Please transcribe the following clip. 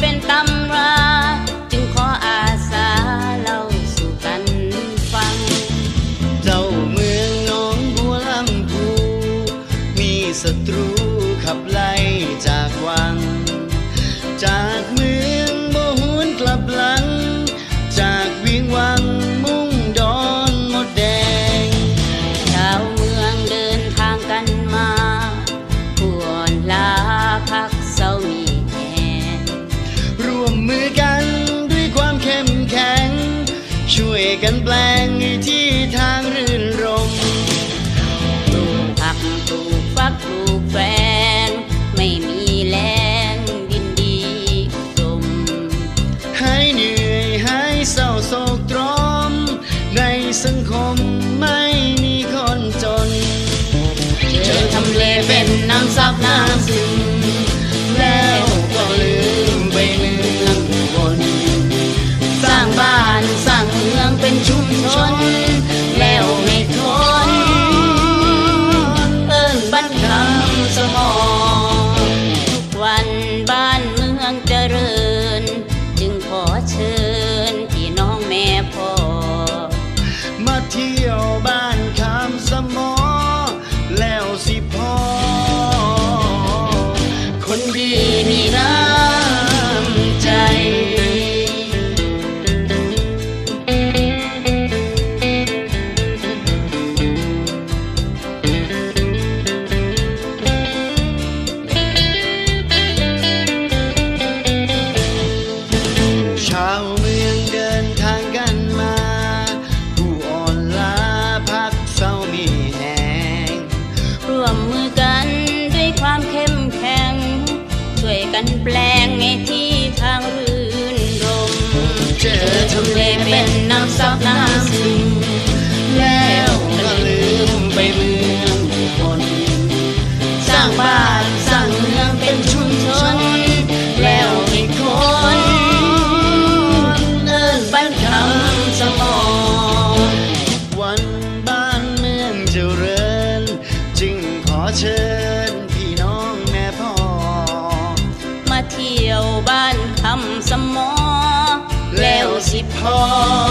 เป็นตำรา จึงขออาสาเล่าสู่กันฟัง เจ้าเมืองน้องบัวลำพูมีศัตรูขับไล่จากวัง จากเมือง วยกันแปลงให้ที่ทางรื่นรมปลูกผักปลูกฟักปลูกแฟงไม่มีแรงดินดีอุดมหายเหนื่อยหายเศร้าโศกตรอมในสังคมไม่มี คนดีมีน้ำ กันแปลงให้ที่ทางรื่นรมเจอทะเลเป็นน้ำซับน้ำซึมแล้วก็ลืมไปเมืองอุบนสร้างบ้านสร้างเมืองเป็นชุมชน แล้วมีคนเอิ้นบ้านคำสมองวันบ้านเมืองเจริญจึงขอเชิญ Part.